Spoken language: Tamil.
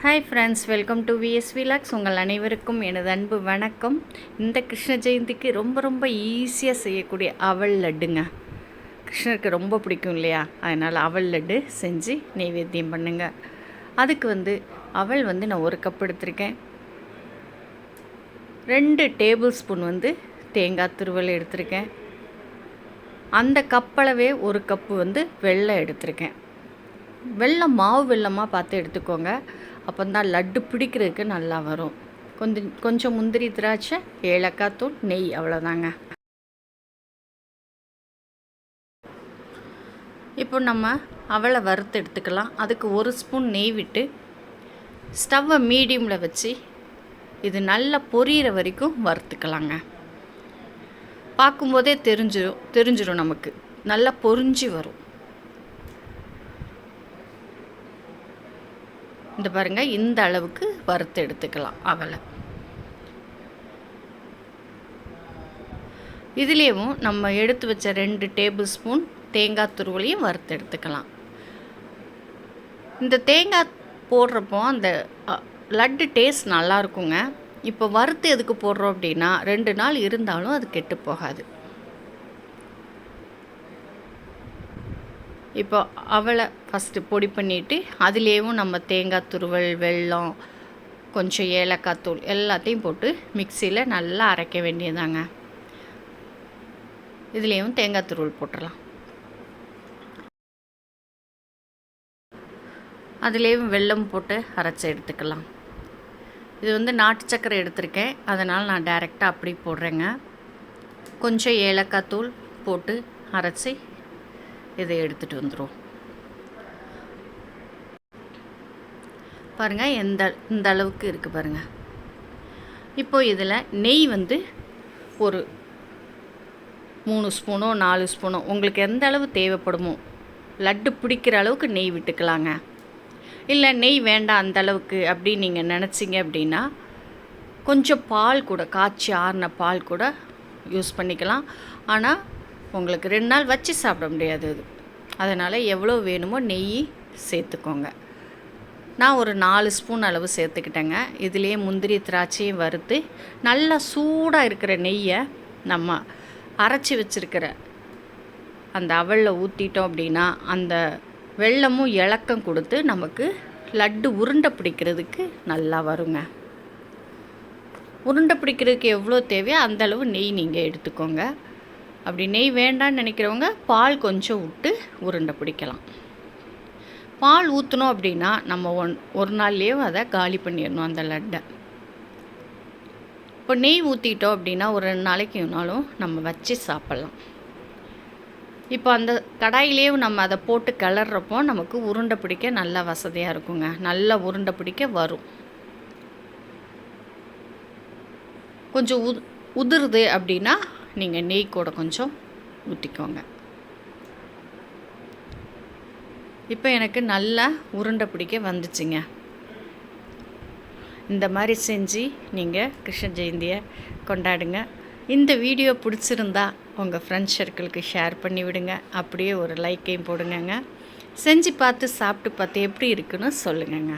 Hi friends welcome to V S vlogs உங்கள் அனைவருக்கும் எனது அன்பு வணக்கம். இந்த கிருஷ்ண ஜெயந்திக்கு ரொம்ப ரொம்ப ஈஸியாக செய்யக்கூடிய அவல் லட்டுங்க. கிருஷ்ணருக்கு ரொம்ப பிடிக்கும் இல்லையா? அதனால் அவல் லட்டு செஞ்சு நெய்வேத்தியம் பண்ணுங்க. அதுக்கு வந்து அவல் வந்து நான் ஒரு கப் எடுத்திருக்கேன். ரெண்டு டேபிள் ஸ்பூன் வந்து தேங்காய் துருவல் எடுத்திருக்கேன். அந்த கப்பளவே ஒரு கப்பு வந்து வெள்ளை எடுத்திருக்கேன். வெள்ளம் மாவு வெள்ளமாக பார்த்து எடுத்துக்கோங்க. அப்போ தான் லட்டு பிடிக்கிறதுக்கு நல்லா வரும். கொஞ்சம் கொஞ்சம் முந்திரி திராட்சை ஏலக்காய் தூள் நெய் அவ்வளோதாங்க இப்போ நம்ம அவளை வறுத்து எடுத்துக்கலாம். அதுக்கு ஒரு ஸ்பூன் நெய் விட்டு ஸ்டவ்வை மீடியமில் வச்சு இது நல்லா பொரியிற வரைக்கும் வறுத்துக்கலாங்க. பார்க்கும்போதே தெரிஞ்சிடும் தெரிஞ்சிடும் நமக்கு. நல்லா பொரிஞ்சு வரும். இந்த பாருங்கள் இந்த அளவுக்கு வறுத்து எடுத்துக்கலாம் அவலை இதுலேயும் நம்ம எடுத்து வச்ச ரெண்டு டேபிள் ஸ்பூன் தேங்காய் துருவலையும் வறுத்து எடுத்துக்கலாம். இந்த தேங்காய் போடுறப்போ அந்த லட்டு டேஸ்ட் நல்லா இருக்குங்க. இப்போ வறுத்து எதுக்கு போடுறோம் அப்படின்னா ரெண்டு நாள் இருந்தாலும் அது கெட்டு போகாது. இப்போ அவளை ஃபஸ்ட்டு பொடி பண்ணிவிட்டு அதுலேயும் நம்ம தேங்காய் துருவல் வெல்லம் கொஞ்சம் ஏலக்காய் தூள் எல்லாத்தையும் போட்டு மிக்சியில் நல்லா அரைக்க வேண்டியதாங்க இதுலேயும் தேங்காய் துருவல் போட்டுடலாம் அதுலேயும் வெல்லம் போட்டு அரைச்சி எடுத்துக்கலாம். இது வந்து நாட்டு சக்கரை எடுத்திருக்கேன். அதனால் நான் டைரெக்டாக அப்படி போடுறேங்க. கொஞ்சம் ஏலக்காய் தூள் போட்டு அரைச்சி இதை எடுத்துகிட்டு வந்துடும் பாருங்கள் எந்த இந்த அளவுக்கு இருக்குது பாருங்கள் இப்போ இதில் நெய் வந்து ஒரு மூணு ஸ்பூனோ நாலு ஸ்பூனோ உங்களுக்கு எந்த அளவு தேவைப்படுமோ லட்டு பிடிக்கிற அளவுக்கு நெய் விட்டுக்கலாங்க. இல்லை நெய் வேண்டாம் அந்த அளவுக்கு அப்படின்னு நீங்கள் நினச்சிங்க அப்படின்னா கொஞ்சம் பால் கூட காய்ச்சி ஆறின பால் கூட யூஸ் பண்ணிக்கலாம். ஆனால் உங்களுக்கு ரெண்டு நாள் வச்சு சாப்பிட முடியாது அது. அதனால் எவ்வளோ வேணுமோ நெய் சேர்த்துக்கோங்க. நான் ஒரு நாலு ஸ்பூன் அளவு சேர்த்துக்கிட்டேங்க. இதுலேயே முந்திரி திராட்சையும் வறுத்து நல்லா சூடாக இருக்கிற நெய்யை நம்ம அரைச்சி வச்சுருக்கிற அந்த அவலில் ஊற்றிட்டோம் அப்படின்னா அந்த வெள்ளமும் இலக்கம் கொடுத்து நமக்கு லட்டு உருண்டை பிடிக்கிறதுக்கு நல்லா வருங்க. உருண்டை பிடிக்கிறதுக்கு எவ்வளோ தேவையோ அந்தளவு நெய் நீங்கள் எடுத்துக்கோங்க. அப்படி நெய் வேண்டான்னு நினைக்கிறவங்க பால் கொஞ்சம் விட்டு உருண்டை பிடிக்கலாம். பால் ஊற்றணும் அப்படின்னா நம்ம ஒன் ஒரு நாள்லேயே அதை காலி பண்ணிடணும் அந்த லட்டை. இப்போ நெய் ஊற்றிட்டோம் அப்படின்னா ஒரு ரெண்டு நாளைக்கு வேணாலும் நம்ம வச்சு சாப்பிட்லாம். இப்போ அந்த கடாயிலேயும் நம்ம அதை போட்டு கிளறப்போ நமக்கு உருண்டை பிடிக்க நல்லா வசதியாக இருக்குங்க. நல்லா உருண்டை பிடிக்க வரும். கொஞ்சம் உ உதிருது அப்படின்னா நீங்கள் நெய் கூட கொஞ்சம் ஊற்றிக்கோங்க இப்போ எனக்கு நல்லா உருண்டை பிடிக்க வந்துச்சுங்க. இந்த மாதிரி செஞ்சு நீங்கள் கிருஷ்ண ஜெயந்தியை கொண்டாடுங்க. இந்த வீடியோ பிடிச்சிருந்தா உங்கள் ஃப்ரெண்ட்ஸ் சர்க்கிளுக்கு ஷேர் பண்ணி விடுங்க. அப்படியே ஒரு லைக்கையும் போடுங்கங்க. செஞ்சு பார்த்து சாப்பிட்டு பார்த்து எப்படி இருக்குன்னு சொல்லுங்கங்க.